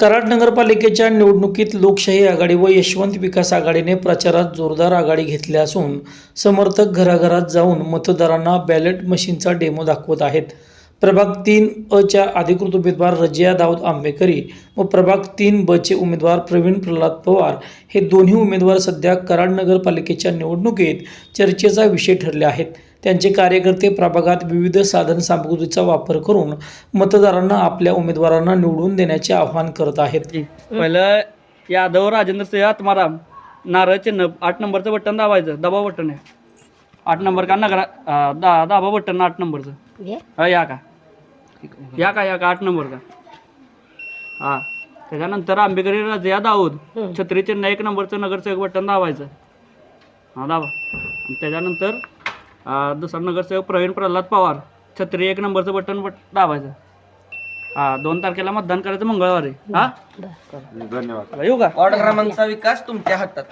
कराड नगरपालिकेच्या निवडणुकीत लोकशाही आघाडी व यशवंत विकास आघाडीने प्रचारात जोरदार आघाडी घेतली असून समर्थक घराघरात जाऊन मतदारांना बॅलेट मशीनचा डेमो दाखवत आहेत. प्रभाग तीन अच्या अधिकृत उमेदवार रजिया दाऊद आंबेकरी व प्रभाग तीन बचे उमेदवार प्रवीण प्रल्हाद पवार हे दोन्ही उमेदवार सध्या कराड नगरपालिकेच्या निवडणुकीत चर्चेचा विषय ठरले आहेत. त्यांचे कार्यकर्ते प्रभागात विविध साधन सामुग्रीचा वापर करून मतदारांना आपल्या उमेदवारांना निवडून देण्याचे आवाहन करत आहेत. पहिलं यादव राजेंद्र सिंह आत्माराम नारळ चिन्ह आठ नंबरचं बटन दाबायचं दबा बटन आहे. आठ नंबर का नगरा अं, दा दाबा बटन आठ नंबरचं. हा या का? या का या का आठ नंबर का? हा. त्याच्यानंतर आंबेकरी रजिया दाऊद छत्री चिन्ह एक नंबरचं नगरसेवक बटन दाबायचं. हा दाबा. आणि त्याच्यानंतर दुसरा नगरसेवक प्रवीण प्रल्हाद पवार. छत्री एक नंबरचं बटन बट दाबायचं. हा दोन तारखेला मतदान करायचं मंगळवारी. हा? धन्यवाद. येऊ का? वॉर्ड क्रमांकचा विकास तुमच्या हातात.